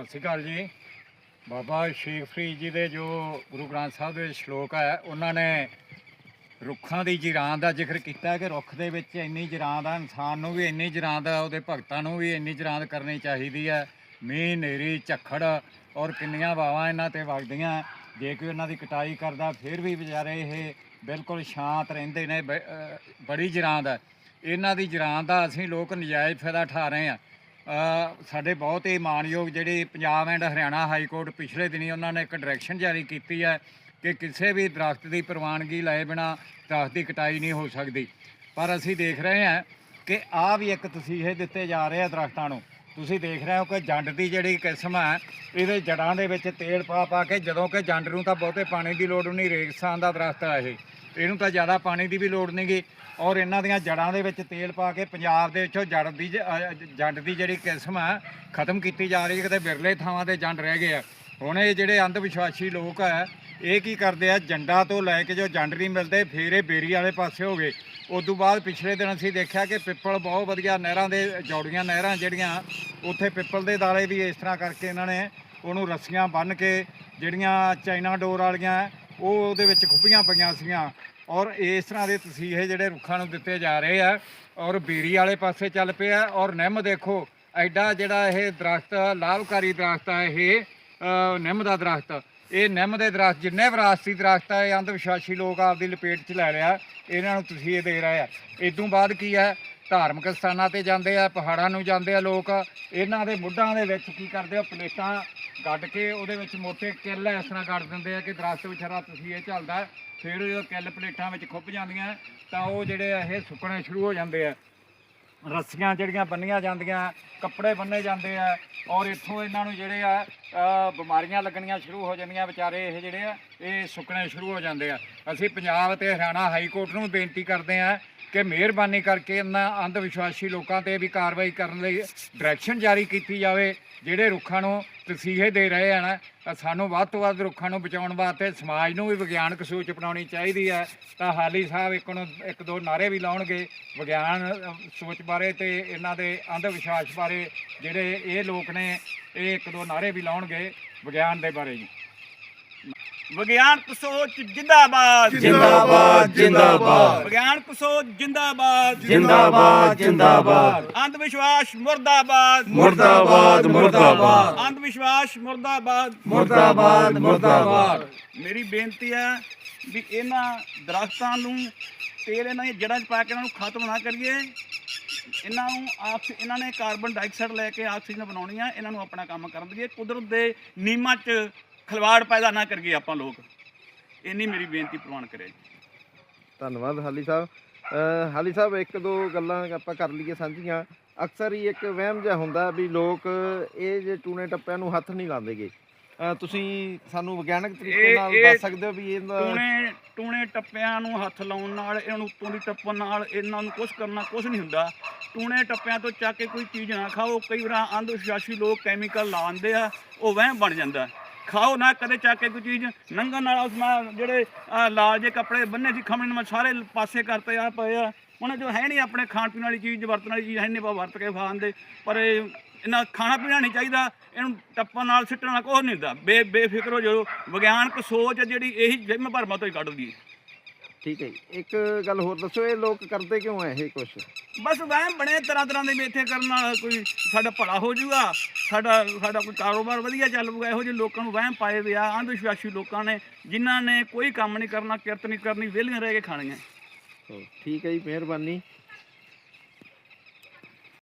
ਸਤਿ ਸ਼੍ਰੀ ਅਕਾਲ ਜੀ। ਬਾਬਾ ਸ਼ੇਖ ਫਰੀਦ ਜੀ ਦੇ ਜੋ ਗੁਰੂ ਗ੍ਰੰਥ ਸਾਹਿਬ ਦੇ ਸ਼ਲੋਕ ਹੈ, ਉਹਨਾਂ ਨੇ ਰੁੱਖਾਂ ਦੀ ਜਿਰਾਨ ਦਾ ਜ਼ਿਕਰ ਕੀਤਾ ਕਿ ਰੁੱਖ ਦੇ ਵਿੱਚ ਇੰਨੀ ਜਿਰਾਨ ਦਾ ਇਨਸਾਨ ਨੂੰ ਵੀ, ਇੰਨੀ ਜਿਰਾਨ ਦਾ ਉਹਦੇ ਭਗਤਾਂ ਨੂੰ ਵੀ ਇੰਨੀ ਜਿਰਾਨ ਕਰਨੀ ਚਾਹੀਦੀ ਹੈ। ਮੀਂਹ ਨੇਰੀ ਝੱਖੜ ਔਰ ਕਿੰਨੀਆਂ ਵਾਵਾਂ ਇਹਨਾਂ ਤੇ ਵਗਦੀਆਂ। ਜੇ ਕੋਈ ਇਹਨਾਂ ਦੀ ਕਟਾਈ ਕਰਦਾ, ਫਿਰ ਵੀ ਵਿਚਾਰੇ ਇਹ ਬਿਲਕੁਲ ਸ਼ਾਂਤ ਰਹਿੰਦੇ ਨੇ, ਬ- ਬੜੀ ਜਿਰਾਨ ਹੈ ਇਹਨਾਂ ਦੀ ਜਿਰਾਨ ਦਾ ਅਸੀਂ ਲੋਕ ਨਜਾਇਜ਼ ਫਾਇਦਾ ਉਠਾ ਰਹੇ ਹਾਂ। ਸਾਡੇ ਬਹੁਤ ਹੀ ਮਾਣਯੋਗ ਜਿਹੜੀ Punjab and Haryana high court ਪਿਛਲੇ ਦਿਨੀ ਉਹਨਾਂ ਨੇ ਇੱਕ ਡਾਇਰੈਕਸ਼ਨ ਜਾਰੀ ਕੀਤੀ ਹੈ ਕਿ ਕਿਸੇ ਵੀ ਦਰਖਤ ਦੀ ਪ੍ਰਵਾਨਗੀ ਲਏ ਬਿਨਾ ਦਰਖਤ ਦੀ ਕਟਾਈ ਨਹੀਂ ਹੋ ਸਕਦੀ। ਪਰ ਅਸੀਂ ਦੇਖ ਰਹੇ ਹਾਂ ਕਿ ਆਹ ਵੀ ਇੱਕ ਤਸੀਹੇ ਦਿੱਤੇ ਜਾ ਰਹੇ ਆ ਦਰਖਤਾਂ ਨੂੰ। ਤੁਸੀਂ ਦੇਖ ਰਹੇ ਹੋ ਕਿ ਜੰਡ ਦੀ ਜਿਹੜੀ ਕਿਸਮ ਹੈ, ਇਹਦੇ ਜੜਾਂ ਦੇ ਵਿੱਚ ਤੇਲ ਪਾ ਪਾ ਕੇ ਜਦੋਂ ਕਿ ਜੰਡ ਨੂੰ ਤਾਂ ਬਹੁਤੇ ਪਾਣੀ ਦੀ ਲੋੜ ਨਹੀਂ, ਰੇਗਿਸਤਾਨ ਦਾ ਦਰਖਤ ਹੈ ਇਹ। ਇਹਨੂੰ ਤਾਂ ਜ਼ਿਆਦਾ ਪਾਣੀ ਦੀ ਵੀ ਲੋੜ ਨਹੀਂਗੀ। ਔਰ ਇਹਨਾਂ ਦੀਆਂ ਜੜਾਂ ਦੇ ਵਿੱਚ ਤੇਲ ਪਾ ਕੇ ਪੰਜਾਬ ਦੇ ਵਿੱਚੋਂ ਜੜ ਦੀ ਜ- ਅਹ, ਜੰਡ ਦੀ ਜਿਹੜੀ ਕਿਸਮ ਹੈ ਖਤਮ ਕੀਤੀ ਜਾ ਰਹੀ ਹੈ। ਕਿਤੇ ਬਿਰਲੇ ਥਾਵਾਂ ਤੇ ਜੰਡ ਰਹਿ ਗਏ ਆ। ਹੁਣ ਇਹ ਜਿਹੜੇ ਅੰਧ ਵਿਸ਼ਵਾਸੀ ਲੋਕ ਆ, ਇਹ ਕੀ ਕਰਦੇ ਆ? ਜੰਡਾਂ ਤੋਂ ਲੈ ਕੇ ਜੋ ਜੰਡ ਨਹੀਂ ਮਿਲਦੇ, ਫੇਰ ਇਹ ਬੇਰੀ ਵਾਲੇ ਪਾਸੇ ਹੋ ਗਏ। ਉਸ ਤੋਂ ਬਾਅਦ ਪਿਛਲੇ ਦਿਨ ਅਸੀਂ ਦੇਖਿਆ ਕਿ ਪਿੱਪਲ ਬਹੁਤ ਵਧੀਆ ਨਹਿਰਾਂ ਦੇ ਜੌੜੀਆਂ ਨਹਿਰਾਂ ਜਿਹੜੀਆਂ, ਉੱਥੇ ਪਿੱਪਲ ਦੇ ਦਾਲੇ ਵੀ ਇਸ ਤਰ੍ਹਾਂ ਕਰਕੇ ਇਹਨਾਂ ਨੇ ਉਹਨੂੰ ਰੱਸੀਆਂ ਬੰਨ੍ਹ ਕੇ ਜਿਹੜੀਆਂ ਚਾਈਨਾ ਡੋਰ ਵਾਲੀਆਂ ਉਹ ਉਹਦੇ ਵਿੱਚ ਖੁੱਭੀਆਂ ਪਈਆਂ ਸੀਗੀਆਂ ਔਰ ਇਸ ਤਰ੍ਹਾਂ ਦੇ ਤਸੀਹੇ ਜਿਹੜੇ ਰੁੱਖਾਂ ਨੂੰ ਦਿੱਤੇ ਜਾ ਰਹੇ ਆ ਔਰ ਬੇਰੀ ਵਾਲੇ ਪਾਸੇ ਚੱਲ ਪਿਆ ਔਰ ਨਿੰਮ ਦੇਖੋ, ਐਡਾ ਜਿਹੜਾ ਇਹ ਦਰਖਤ, ਲਾਭਕਾਰੀ ਦਰਖਤ ਹੈ ਇਹ ਨਿੰਮ ਦਾ ਦਰਖਤ। ਇਹ ਨਿੰਮ ਦੇ ਦਰਖਤ ਜਿੰਨੇ ਵਿਰਾਸਤੀ ਦਰਖਤ ਆ, ਇਹ ਅੰਧ ਵਿਸ਼ਵਾਸੀ ਲੋਕ ਆਪਦੀ ਲਪੇਟ 'ਚ ਲੈ ਲਿਆ। ਇਹਨਾਂ ਨੂੰ ਤੁਸੀਂ ਇਹ ਦੇ ਰਹੇ ਆ। ਇਦੋਂ ਬਾਅਦ ਕੀ ਹੈ ਧਾਰਮਿਕ ਸਥਾਨਾਂ ਤੇ ਜਾਂਦੇ ਆ, ਪਹਾੜਾਂ ਨੂੰ ਜਾਂਦੇ ਆ ਲੋਕ। ਇਹਨਾਂ ਦੇ ਮੁੱਢਾਂ ਦੇ ਵਿੱਚ ਕੀ ਕਰਦੇ ਆ, ਪਲੇਟਾਂ ਗੱਡ ਕੇ ਉਹਦੇ ਵਿੱਚ ਮੋਟੇ ਕਿੱਲ ਇਸ ਤਰ੍ਹਾਂ ਗੱਡ ਦਿੰਦੇ ਆ ਕਿ ਦਰਖਤ ਵਿਚਾਰਾ ਤੁਸੀਂ ਇਹ ਚੱਲਦਾ ਫਿਰ ਉਹ ਕਿੱਲ ਪਲੇਟਾਂ ਵਿੱਚ ਖੁੱਪ ਜਾਂਦੀਆਂ, ਤਾਂ ਉਹ ਜਿਹੜੇ ਆ ਇਹ ਸੁੱਕਣੇ ਸ਼ੁਰੂ ਹੋ ਜਾਂਦੇ ਆ। ਰੱਸੀਆਂ ਜਿਹੜੀਆਂ ਬੰਨੀਆਂ ਜਾਂਦੀਆਂ, ਕੱਪੜੇ ਬੰਨੇ ਜਾਂਦੇ ਆ, ਔਰ ਇੱਥੋਂ ਇਹਨਾਂ ਨੂੰ ਜਿਹੜੇ ਆ ਬਿਮਾਰੀਆਂ ਲੱਗਣੀਆਂ ਸ਼ੁਰੂ ਹੋ ਜਾਂਦੀਆਂ, ਵਿਚਾਰੇ ਇਹ ਜਿਹੜੇ ਆ, ਇਹ ਸੁੱਕਣੇ ਸ਼ੁਰੂ ਹੋ ਜਾਂਦੇ ਆ। ਅਸੀਂ ਪੰਜਾਬ ਤੇ ਹਰਿਆਣਾ ਹਾਈ ਕੋਰਟ ਨੂੰ ਬੇਨਤੀ ਕਰਦੇ ਆ ਕਿ ਮਿਹਰਬਾਨੀ ਕਰਕੇ ਇਹਨਾਂ ਅੰਧ ਵਿਸ਼ਵਾਸੀ ਲੋਕਾਂ ਤੇ ਵੀ ਕਾਰਵਾਈ ਕਰਨ ਲਈ ਡਾਇਰੈਕਸ਼ਨ ਜਾਰੀ ਕੀਤੀ ਜਾਵੇ, ਜਿਹੜੇ ਰੁੱਖਾਂ ਨੂੰ ਤਸੀਹੇ ਦੇ ਰਹੇ ਹਨ, ਤਾਂ ਸਾਨੂੰ ਵੱਧ ਤੋਂ ਵੱਧ ਰੁੱਖਾਂ ਨੂੰ ਬਚਾਉਣ ਵਾਸਤੇ ਸਮਾਜ ਨੂੰ ਵੀ ਵਿਗਿਆਨਕ ਸੋਚ ਅਪਣਾਉਣੀ ਚਾਹੀਦੀ ਹੈ। ਤਾਂ ਹਾਲੀ ਸਾਹਿਬ ਇੱਕ ਨੂੰ, ਇੱਕ ਦੋ ਨਾਰੇ ਵੀ ਲਾਉਣਗੇ ਵਿਗਿਆਨ ਸੋਚ ਬਾਰੇ ਤੇ ਇਹਨਾਂ ਦੇ ਅੰਧ ਵਿਸ਼ਵਾਸ ਬਾਰੇ, ਜਿਹੜੇ ਇਹ ਲੋਕ ਨੇ, ਇਹ ਇੱਕ ਦੋ ਨਾਰੇ ਵੀ ਲਾਉਣਗੇ ਵਿਗਿਆਨ ਦੇ ਬਾਰੇ ਜੀ। ਵਿਗਿਆਨਕ ਸੋਚ ਜਿੰਦਾਬਾਦ। ਜਿੰਦਾਬਾਦ ਜਿੰਦਾਬਾਦ। ਵਿਗਿਆਨਕ ਸੋਚ ਜਿੰਦਾਬਾਦ। ਜਿੰਦਾਬਾਦ ਜਿੰਦਾਬਾਦ। ਅੰਧ ਵਿਸ਼ਵਾਸ ਮੁਰਦਾਬਾਦ। ਮੁਰਦਾਬਾਦ ਮੁਰਦਾਬਾਦ। ਅੰਧ ਵਿਸ਼ਵਾਸ ਮੁਰਦਾਬਾਦ। ਮੁਰਦਾਬਾਦ ਮੁਰਦਾਬਾਦ। ਮੇਰੀ ਬੇਨਤੀ ਹੈ ਵੀ ਇਹਨਾਂ ਦਰਖਤਾਂ ਨੂੰ ਤੇਲ ਇਹਨਾਂ ਦੀ ਜੜ੍ਹਾਂ 'ਚ ਪਾ ਕੇ ਇਹਨਾਂ ਨੂੰ ਖਤਮ ਨਾ ਕਰੀਏ। ਇਹਨਾਂ ਨੂੰ ਆਕਸ ਇਹਨਾਂ ਨੇ ਕਾਰਬਨ ਡਾਈਆਕਸਾਈਡ ਲੈ ਕੇ ਆਕਸੀਜਨ ਬਣਾਉਣੀ ਆ। ਇਹਨਾਂ ਨੂੰ ਆਪਣਾ ਕੰਮ ਕਰਨ ਦਈਏ। ਕੁਦਰਤ ਦੇ ਨਿਯਮਾਂ 'ਚ ਖਿਲਵਾੜ ਪੈਦਾ ਨਾ ਕਰੀਏ ਆਪਾਂ ਲੋਕ। ਇੰਨੀ ਮੇਰੀ ਬੇਨਤੀ ਪ੍ਰਵਾਨ ਕਰਿਆ ਜੀ। ਧੰਨਵਾਦ ਹਾਲੀ ਸਾਹਿਬ। ਅਹ ਹਾਲੀ ਸਾਹਿਬ ਇੱਕ ਦੋ ਗੱਲਾਂ ਆਪਾਂ ਕਰ ਲਈਏ ਸਾਂਝੀਆਂ। ਅਕਸਰ ਹੀ ਇੱਕ ਵਹਿਮ ਜਿਹਾ ਹੁੰਦਾ ਵੀ ਲੋਕ ਇਹ ਜੇ ਟੂਣੇ ਟੱਪਿਆਂ ਨੂੰ ਹੱਥ ਨਹੀਂ ਲਾਉਂਦੇਗੇ। ਅਹ ਤੁਸੀਂ ਸਾਨੂੰ ਵਿਗਿਆਨਕ ਤਰੀਕੇ ਇਹ- ਨਾਲ ਇਹ ਦੱਸ ਸਕਦੇ ਹੋ ਵੀ ਇਹਦਾ ਟੂਣੇ ਟੂਣੇ ਟੱਪਿਆਂ ਨੂੰ ਹੱਥ ਲਾਉਣ ਨਾਲ ਇਹਨਾਂ ਨੂੰ ਉੱਤੋਂ ਦੀ ਟੱਪਣ ਨਾਲ ਇਹਨਾਂ ਨੂੰ ਕੁਝ ਕਰਨਾ ਕੁਝ ਨਹੀਂ ਹੁੰਦਾ। ਟੂਣੇ ਟੱਪਿਆਂ ਤੋਂ ਚੱਕ ਕੇ ਕੋਈ ਚੀਜ਼ ਨਾ ਖਾਓ। ਕਈ ਵਾਰ ਅੰਧ ਵਿਸ਼ਵਾਸੀ ਲੋਕ ਕੈਮੀਕਲ ਲਾਉਂਦੇ ਆ ਉਹ ਵਹਿਮ ਬਣ ਜਾਂਦਾ। ਖਾਓ ਨਾ ਕਦੇ ਚੱਕ ਕੇ ਕੋਈ ਚੀਜ਼ ਨੰਗਨ ਨਾਲ ਉਸ ਮੈਂ ਜਿਹੜੇ ਲਾਲ ਜੇ ਕੱਪੜੇ ਬੰਨੇ ਸੀ ਖਮਣ ਮੈਂ ਸਾਰੇ ਪਾਸੇ ਕਰਤੇ ਆ, ਪਏ ਆ। ਉਹਨਾਂ ਜੋ ਹੈ ਨਹੀਂ ਆਪਣੇ ਖਾਣ ਪੀਣ ਵਾਲੀ ਚੀਜ਼, ਵਰਤਣ ਵਾਲੀ ਚੀਜ਼ ਹੈ ਨਹੀਂ ਵਰਤ ਕੇ ਖਾਣ ਦੇ। ਪਰ ਇਹਨਾਂ ਖਾਣਾ ਪੀਣਾ ਨਹੀਂ ਚਾਹੀਦਾ, ਇਹਨੂੰ ਟੱਪਣ ਨਾਲ, ਸਿੱਟਣ ਨਾਲ ਕੁਛ ਨਹੀਂ ਹੁੰਦਾ। ਬੇ, ਬੇਫਿਕਰ ਹੋ ਜਾਓ। ਵਿਗਿਆਨਕ ਸੋਚ ਹੈ ਜਿਹੜੀ, ਇਹੀ ਜਿੰਮ ਭਰਮਾਂ ਤੋਂ ਹੀ ਕੱਢਦੀ ਹੈ। ਠੀਕ ਹੈ ਜੀ। ਇੱਕ ਗੱਲ ਹੋਰ ਦੱਸੋ ਇਹ ਲੋਕ ਕਰਦੇ ਕਿਉਂ ਐ ਇਹ ਕੁਛ? ਬਸ ਵਹਿਮ ਬਣੇ ਤਰ੍ਹਾਂ ਤਰ੍ਹਾਂ ਦੇ ਮੇਥੇ ਕਰਨ ਨਾਲ ਕੋਈ ਸਾਡਾ ਭਲਾ ਹੋ ਜਾਊਗਾ ਸਾਡਾ ਸਾਡਾ ਕੋਈ ਕਾਰੋਬਾਰ ਵਧੀਆ ਚੱਲ ਪਊਗਾ ਇਹੋ ਜਿਹੇ ਲੋਕਾਂ ਨੂੰ ਵਹਿਮ ਪਾਏ ਵੇ ਆ ਅੰਧ ਵਿਸ਼ਵਾਸੀ ਲੋਕਾਂ ਨੇ ਜਿਨ੍ਹਾਂ ਨੇ ਕੋਈ ਕੰਮ ਨਹੀਂ ਕਰਨਾ ਕਿਰਤ ਨਹੀਂ ਕਰਨੀ ਵਿਹਲੀਆਂ ਰਹਿ ਕੇ ਖਾਣੀਆਂ। ਠੀਕ ਹੈ ਜੀ ਮਿਹਰਬਾਨੀ।